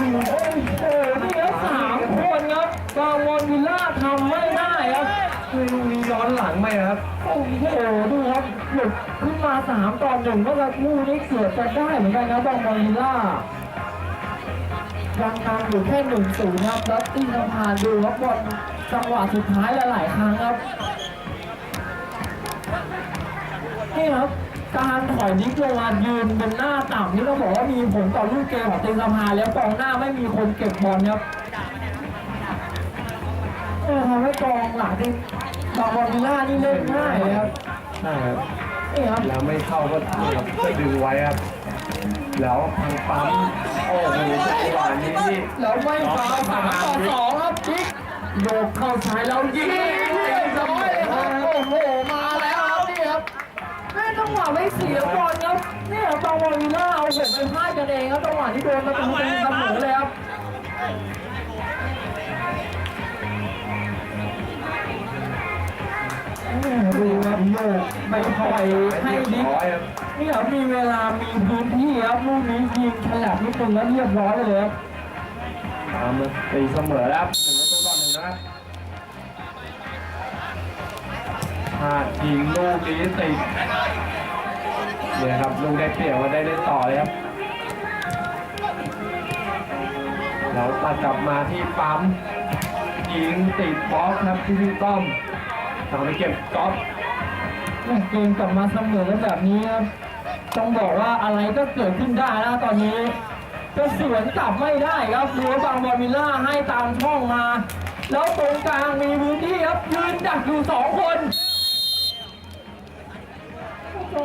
โอ้โหนี่ครับสามคนครับบางวอนวิลล่าทำไม่ได้ครับคือมีย้อนหลังไหมครับ โอ้โหดูครับหลุดขึ้นมาสามต่อหนึ่งเมื่อสักครู่นี้เกือบจะได้เหมือนกันครับบางวอนวิลล่ายังนำอยู่แค่หนึ่งศูนย์ครับแล้วตีนสะพานดูครับบอลจังหวะสุดท้ายหลายๆครั้งครับนี่ครับ การถอยนิกลงมายืนบนหน้าต่ำนี่ต้องบอกว่ามีผลต่อลูกเกมของเต็งสะพานแล้วกองหน้าไม่มีคนเก็บบอลครับเออทำให้กองหลังที่บางบอลวิลล่านี่เล่นง่ายเลยครับใช่ครับนี่ครับแล้วไม่เข้าก็นี่ครับก็ดึงไว้ครับ แล้วทางปั๊มโอ้โหจังหวะนี้นี่แล้วไม่ฟาวสามต่อสองครับจิ๊กโยกเข้าซ้ายแล้วยิงเรียบร้อยเลยครับโอ้โห จังหวะไม่เสียบอลครับนี่ครังบอลวิลล่าเอาผมไปพลาดกันเองครับจังหวะที่โดนประตูตีเสมอเลยครับดูครับโยกไม่ปล่อยให้ดิ๊กร้อยครับนี่ครับมีเวลามีพื้นที่ครับลูกนี้ยิงขยับนิดนึงแล้วเรียบร้อยเลยครับตามมาตีเสมอแล้วครับหนึ่งประตูต่อหนึ่งนะครับถ้ายิงลูกนี้ติด เนี่ยครับลูกได้เปรียบว่าได้เล่นต่อเลยครับแล้วตัดกลับมาที่ปั๊มยิงติดบล็อกครับที่พี่ต้อมทำไปเก็บก๊อฟเกมกลับมาเสมอแบบนี้ครับ ต้องบอกว่าอะไรก็เกิดขึ้นได้นะตอนนี้จะสวนกลับไม่ได้ครับดูว่าบางบอลวิลล่าให้ตามช่องมา แล้วตรงกลางมีพื้นที่ครับยืนดักอยู่สองคน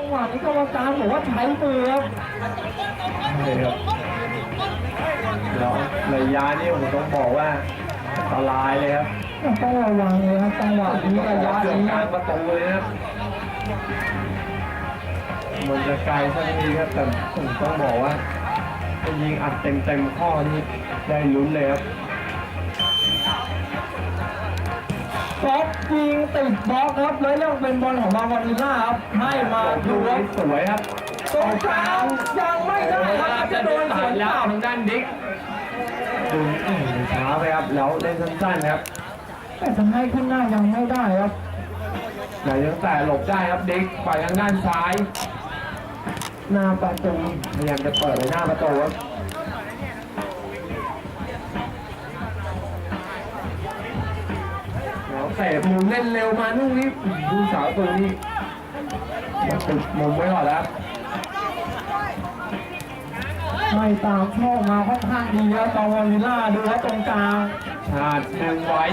งหวะนี้กรรมการบอกว่าใช้มือครับเลยครับแล้วระยะนี่ผมต้องบอกว่าอันตรายเลยครับต้องระวังเลยครับจังหวะนี้ระยะเกือบนี้กลางประตูเลยนะครับมันจะไกลสักทีครับแต่ผมต้องบอกว่าถ้ายิงอัดเต็มเต็มๆข้อนี่ได้ลุ้นเลยครับ บล็อกยิงติดบล็อกครับแล้วยังเป็นบอลของบางวานิลล่าครับให้มาดูดูครับนี่สวยครับตรงกลางยังไม่ได้ครับอาจจะโดนสวนแล้กวลับทางด้านดิ๊กดูอื้อหือช้าไปครับแล้วเล่นสั้นๆครับ แต่ทำให้ขึ้นหน้ายังไม่ได้ครับแต่ยังแต่หลบได้ครับดิ๊กไปทางด้านซ้าย หน้าประตูพยายามจะเปิดไปหน้าประตูครับ เตะมุมเล่นเร็วมาลูกนี้ดูสาวตัวนี้มาติดมุมไว้ก่อนแล้วให้ตามช่องมาค่อนข้างดีครับบางวานิลล่าดูครับตรงกลางชาดดึงไว้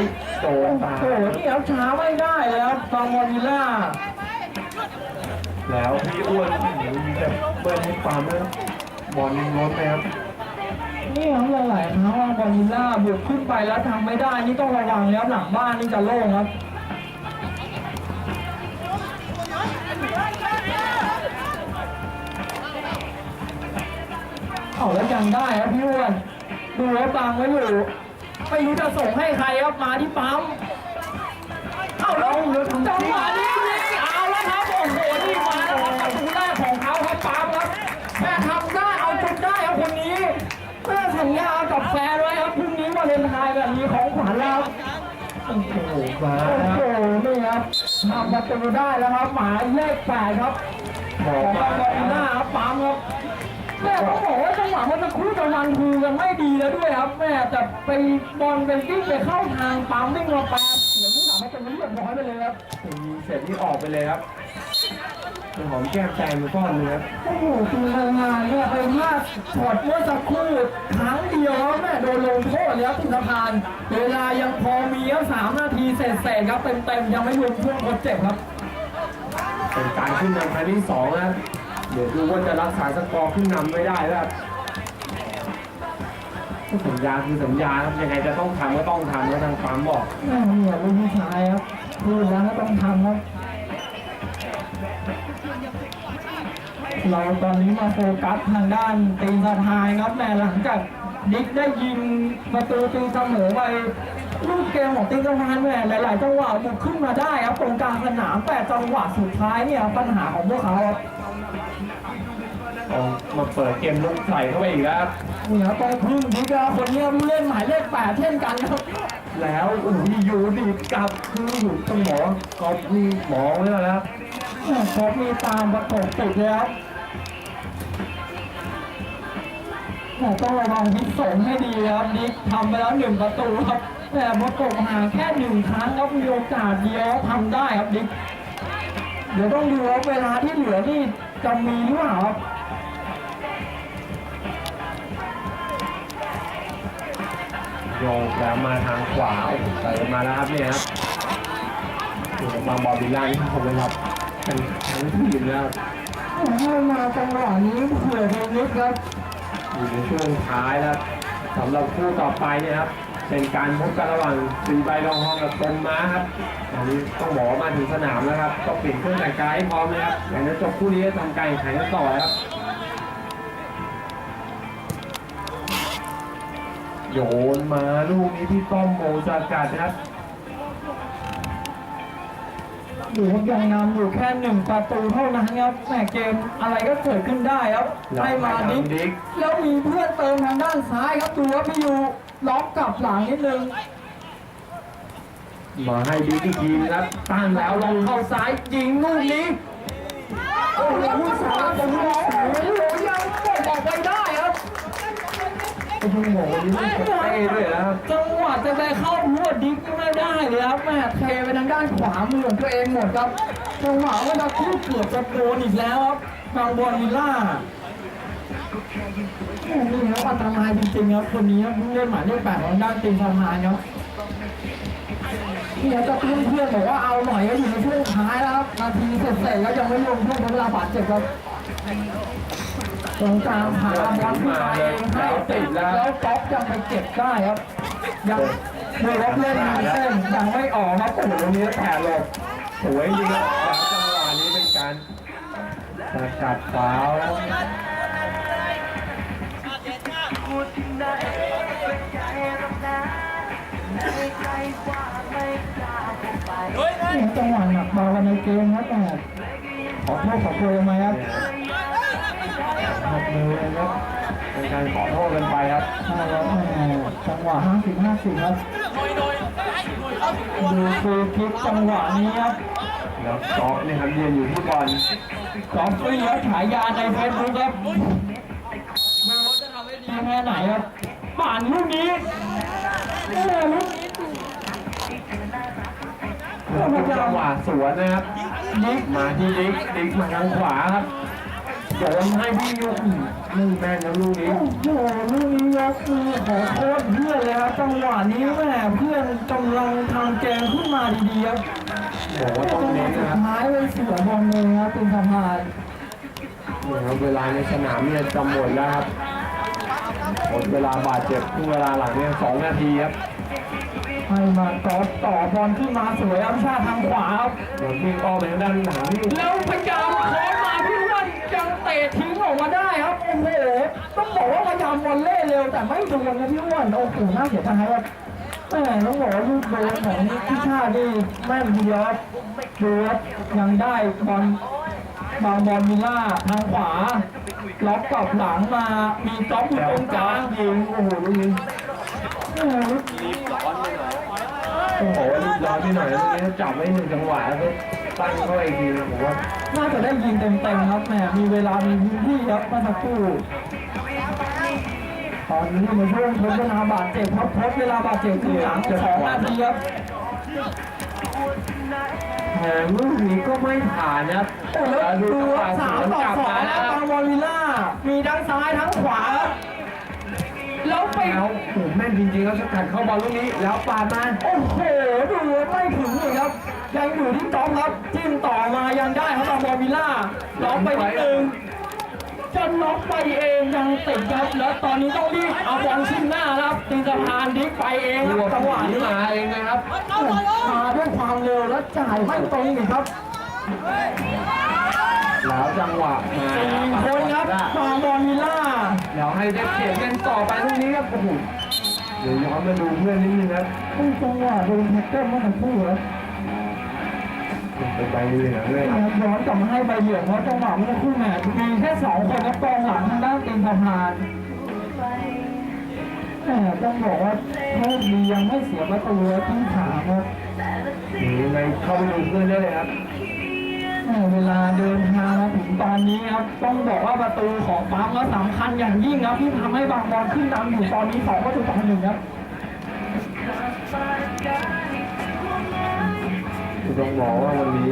โดโอ้นโหตานี่ครับช้าไม่ได้เลยครับบางวานิลล่า แล้วพี่อ้วนโอ้โหมีแต่เบิ้ลให้ความเลยบอลยังล้นไปครับ นี่ครับหลายๆครั้งว่าบานิลล่าบุกขึ้นไปแล้วทำไม่ได้นี่ต้องระวังแล้วหลังบ้านนี่จะโล่งครับเอาแล้วยังได้ครับพี่อ้วนดูว่าบังไว้อยู่ไม่รู้จะส่งให้ใครครับมาที่ปั๊มเอาแล้วจังหวะนี้ สัญญากับแฟนไว้ครับพรุ่งนี้วาเลนไทน์แบบนี้ของขวัญแล้วโอ้โหมาโอ้โหนี่ครับทำประตูได้แล้วครับหมายเลขแปดครับบอขกองบาแล้ร์หน้าครับปั๊มครับแม่ต้องบอกว่าจังหวะมันจะคู่กำลังคือกันไม่ดีแล้วด้วยครับแม่แต่ไปบอลไปวิ่งไปเข้าทางปั๊มวิ่งมาแปมเหมือนผู้สามารถเป็นเรียบร้อยไปเลยครับยิงเสร็จที่ออกไปเลยครับ หอมแก้มแฟนไปก้อนหนึงครับโอ้โหคือทำงานเนี่ยไปพลาดช็อตเมื่อสักครู่ครั้งเดียวครับแม่โดนลงโทษเลยครับติดสะพาน เวลายังพอมีครับสามนาทีเศษๆครับเต็มๆยังไม่รวมช่วงทดเจ็บครับเป็นการขึ้นนำครั้งที่สองนะครับเดี๋ยวดูว่าจะรักษาสกอร์ขึ้นนำไม่ได้แล้วครับสัญญาคือสัญญาครับยังไงจะต้องทำก็ต้องทำแล้วทางปั๊มบอกแม่เนี่ยลูกผู้ชายครับพูดแล้วก็ต้องทำครับ เราตอนนี้มาโฟกัสทางด้านตีนสะพายครับแม่หลังจากดิกได้ยิงประตูตีเสมอไปลูกเกมของตีนสะพานแม่หลาย ๆ จังหวะบุกขึ้นมาได้ครับตรงกลางสนามแต่จังหวะสุดท้ายเนี่ยปัญหาของพวกเขาครับเอามาเปิดเกมลุกใส่เข้าไปอีกแล้วครับเหนือตรงพึ่งดิกาคนเนี้ยผู้เล่นหมายเลขแปดเช่นกันครับ แล้วอุ้ยอยู่ดีดกลับคืออยู่ต้องหมอกอบมีหมอไว้แล้วนะครับแม่พอมีตามประกบติดเลยครับ แม่ต้องระวังพิษสงให้ดีครับดิกทำไปแล้วหนึ่งประตูครับ แต่ประกบห่างแค่หนึ่งครั้งครับมีโอกาสเดียวทำได้ครับดิกเดี๋ยวต้องดูว่าเวลาที่เหลือนี่จะมีหรือเปล่าครับโยกแล้วมาทางขวาโอ้โหเติมมาแล้วครับเนี่ยครับอยู่กับบางบอลบิลล่านี่ผมเลยครับเป็นทั้งทีมแล้วให้มาจังหวะนี้เผื่อเทนิสครับ อยู่ในช่วงท้ายแล้วสำหรับคู่ต่อไปเนี่ยครับเป็นการพบกันระหว่างสีใบรองห้องกับตนม้าครับอันนี้ต้องบอกว่ามาถึงสนามแล้วครับต้องเปลี่ยนเครื่องแต่งกายให้พร้อมนะครับหลังจากจบคู่นี้จะทำการแข่งขันกันต่อครับโยนมาลูกนี้พี่ต้อมโมสกัดครับ อยู่ยังนำอยู่แค่หนึ่งประตูเท่านั้นครับแหมเกมอะไรก็เกิดขึ้นได้ครับให้มาดิกดิกแล้วมีเพื่อนเติมทางด้านซ้ายครับดูว่าพี่ยูล็อกกลับหลังนิดนึงมาให้ดิกอีกทีนะครับตั้งแล้วลงเข้าซ้ายยิงลูกนี้โอ้โหผู้สาวผมมองโอ้โหยังกดออกไปได้ครับ โอ้โหมีสเตะด้วยนะครับจังหวะจะไปเข้าหัวดิกไม่ได้เลยครับแม่เทไปทางด้านขวามือของตัวเองหมดครับจังหวะว่าจะคู่เกือบจะโดนอีกแล้วครับทางบอลวิลล่าโอ้โหนี่ครับอันตรายจริงๆครับคนนี้ครับเพิ่งเล่นหมายเลขแปดของด้านตีนสะพานครับเนี่ยจะเพื่อนเพื่อนบอกว่าเอาหน่อยก็อยู่ในช่วงท้ายแล้วครับนาทีเสร็จๆแล้วยังไม่ลงช่วงเวลาบาดเจ็บครับ ตรงกลางพาบอลขึ้นมาเองให้ติดแล้วป๊อปยังไปเก็บได้ครับ ยังดูรับเล่นมีเส้นยังไม่ออกครับโอ้โหตรงนี้แผ่หลบสวยจริงครับจังหวะนี้เป็นการสกัดฟาวล์นี่จังหวะหนักเบากันในเกมครับขอโทษขอโพยไหมครับ หักมือเลยครับเป็นการขอโทษกันไปครับใช่ครับแหม่จังหวะ50 50ครับดูฟรีคิกจังหวะนี้ครับแล้วกอล์ฟเนี่ยครับยืนอยู่ที่บอลกอล์ฟฟรีครับฉายาในเฟซบุ๊กครับไม่รู้จะทำได้ดีแค่ไหนครับป่านลูกนี้โอ้โหลูกนี้แล้วเป็นจังหวะสวนนะครับยิกมาที่ดิกดิกมาทางขวาครับ โยนให้พี่ยุกลูกแม่นแล้วลูกนี้ โอ้โหลูกนี้ยกมือขอโทษเพื่อนเลยครับจังหวะนี้แม่เพื่อนกำลังทำเกมขึ้นมาดีๆครับบอกว่าต้องเน้นสุนะดครับท้ายเป็นเสือบอลเลยครับเป็นสะพานเนี่ยครับเวลาในสนามเนี่ยจะหมดแล้วครับหมดเวลาบาดเจ็บครึ่งเวลาหลังเนี่ยสองนาทีครับให้มากอล์ฟต่อบอลขึ้นมาสวยครับชาติทางขวาครับ เดี๋ยววิ่งอ้อมไปทางด้านหลังนี่ แล้วพยายามโค้งมาพี่อ้วันยังเตะทิ้งออกมาได้ครับโอ้โหต้องบอกว่าพยายามวอลเล่เร็วแต่ไม่โดนนะพี่อ้วนโอ้โหน่าเสียดายครับแม่ต้องบอกว่าลูกโดนของพี่ชาตินี่แม่นทีเดียวดูครับยังได้บอลบางบอลมิล่าทางขวาล็อกกลับหลังมามีจ็อบอยู่แล้วตรงกลางยิงโอ้โหลูกนี้โอ้โหโอ้โหรีบร้อนไปหน่อยลูกนี้จับไว้หนึ่งจังหวะแล้ว ตั้งเข้าไปอีกทีนะผมว่าน่าจะได้ยิงเต็มๆครับแหมมีเวลามีพื้นที่ครับเมื่อสักครู่ตอนนี้ในช่วงทดเวลาบาดเจ็บครับทดเวลาบาดเจ็บคือหลังสองนาทีครับแถมลูกนี้ก็ไม่ผ่านนะครับโอ้แล้วดูจังหวะสามวนต่อกลับสองมาแล้แล้ววบางวอลวิลล่ามีทั้งซ้ายทั้งขวาครับ แล้วไปแล้วโอ้โหแม่นจริงๆแล้วสกัดเข้าบอลลูกนี้ แล้วปาดมาโอ้โหดูไม่ถึงเลยครับ ยังอยู่ที่จ๊อบครับจิ้มต่อมายังได้ครับบางวอลวิลล่าล็อกไปนิดนึงจะน็อกไปเองยังติดครับแล้วตอนนี้ต้องรีบเอาบอลขึ้นหน้าครับตีสะพานดิกไปเองครัรับวจังหวะผีนี้มาเองนะครับมาด้วยความเร็วและจ่ายไม่ตรงอีกครับแล้วจังหวะมาสี่คนครับบางบอลมิล่า แล้วให้ได้เปลี่ยนกันต่อไปลูกนี้ครับโอ้โหเดี๋ยวย้อนมาดูเพื่อนนิดนึงครับผู้จังหวะโดนแท็กเกิลเมื่อสักครู่ครับเป็นใบเหลืองเลยครับย้อนกลับมาให้ใบเหลืองเพราะจังหวะเมื่อสักครู่เนี่มีแค่สองคนครับกองหลังทางด้านตีนสะพานต้องบอกว่าโชคดียังไม่เสียประตูที่สามครับหรือไงเข้าไปดูเพื่อนได้เลยครับ เวลาเดินทางมาถึงตอนนี้ครับต้องบอกว่าประตูของปั๊มก็สำคัญอย่างยิ่งครับที่ทำให้บางบอลขึ้นนำอยู่ตอนนี้สองประตูต่อหนึ่งครับคือต้องบอกว่าวันนี้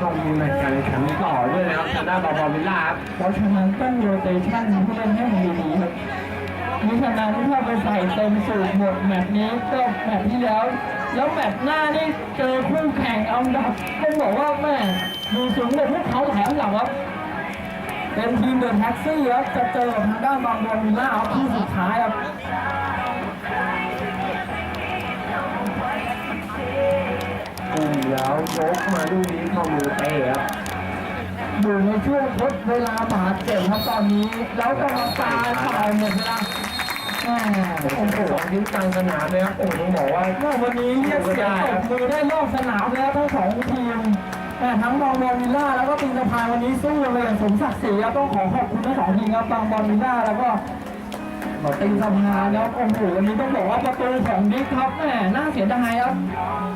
ต้องมีแมตช์การแข่งขันต่อด้วยนะครับทางด้านบอลบอลวิลล่าครับเพราะฉะนั้นต้องโรเตชั่นผู้เล่นให้มันดีๆครับมิฉะนั้นถ้าไปใส่เต็มสูตรหมดแมตช์นี้ก็แมตช์ที่แล้ว แล้วแมตช์หน้านี่เจอคู่แข่งอันดับต้องบอกว่าแม่ ดูสูงเลยพวกเขาแถมหลังครับเป็นทีมเดินแท็กซี่ครับจะเจอกับทางด้านบางบอลวิลล่าครับที่สุดท้ายครับอุ้มแล้วยกมาลูกนี้เข้ามือเตะครับอยู่ในช่วงทดเวลาบาดเจ็บครับตอนนี้ แล้วกรรมการเป่าหมดเวลาแหม่โอ้โอ้โหโหทิ้งกลางสนามเลยครับโอ้โหต้องบอกว่าว่าวันนี้เรียกเสียงตบมือได้รอบสนามแล้วทั้งสองทีม แต่ทั้งบางบอลวิลล่าแล้วก็ตีนสะพานวันนี้สู้เลยอย่างสมศักดิ์ศรีครับต้องขอขอบคุณทั้งสองทีมครับบางบอลวิลล่าแล้วก็ตีนสะพานครับโอ้โหวันนี้ต้องบอกว่าประตูของดิ๊กครับแหมน่าเสียดายครับ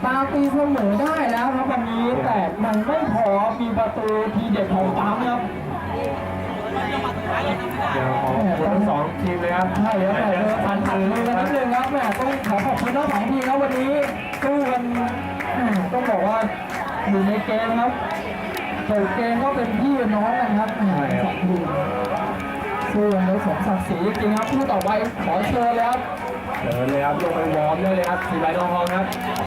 ตาตีเสมอได้แล้วครับวันนี้แต่มันไม่พอมีประตูทีเด็ดของปั๊มครับเดี๋ยวขอบคุณทั้งสองทีมเลยครับใช่ครับแต่พันพันเลยกันนิดนึงครับแหมต้องขอขอบคุณทั้งสองทีมครับวันนี้สู้กันแหมต้องบอกว่า อยู่ในเกมครับเปิดเกมก็เป็นพี่เป็นน้องกันครับแหมสองทีมสู้กันด้วยสมศักดิ์ศรีจริงครับผู้ต่อไปขอเชิญเลยครับเดินเลยครับลงไปวอร์มได้เลยครับสีใบทองครับ